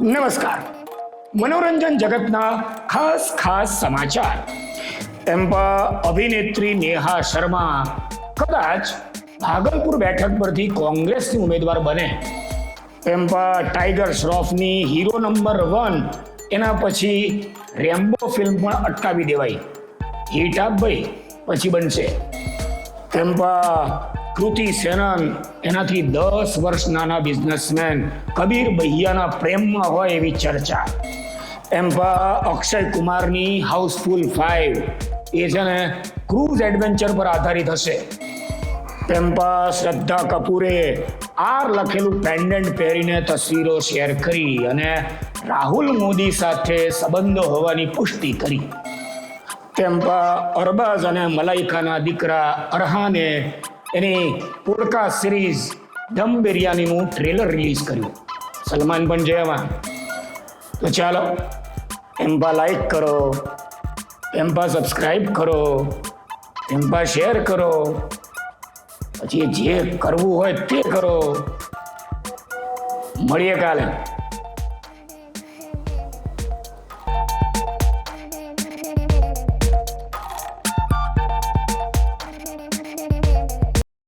નમસ્કાર. મનોરંજન જગતના ખાસ ખાસ સમાચાર. એમ્પા અભિનેત્રી નેહા શર્મા કદાચ ભાગલપુર બેઠક પરથી કોંગ્રેસની ઉમેદવાર બને. એમ્પા ટાઈગર શ્રોફની હીરો નંબર વન, એના પછી રેમ્બો ફિલ્મ પણ અટકાવી દેવાઈ. હિટ ભાઈ, પછી બનશે. એમ્પા કૃતિ સેનન, એનાથી દસ વર્ષ નાના બિઝનેસમેન કબીર ભૈયાના પ્રેમમાં હોય એવી ચર્ચા. એમ પણ અક્ષય કુમારની હાઉસફુલ ફાઈવ એ છે ને ક્રૂઝ એડવેન્ચર પર આધારિત હશે. ટેમ્પા શ્રદ્ધા કપૂરે આર લખેલું પેન્ડન્ટ પહેરીને તસવીરો શેર કરી અને રાહુલ મોદી સાથે સંબંધો હોવાની પુષ્ટિ કરી. તેમ પણ અરબાઝ અને મલાઈકાના દીકરા અરહાને એની પોડકા સિરીઝ દમ બિરયાનીનું ટ્રેલર રિલીઝ કર્યું. સલમાન પણ એમાં તો ચાલો, એમ્પા લાઈક કરો, એમ્પા સબસ્ક્રાઈબ કરો, એમ્પા શેર કરો. પછી જે કરવું હોય તે કરો. મળીએ કાલે.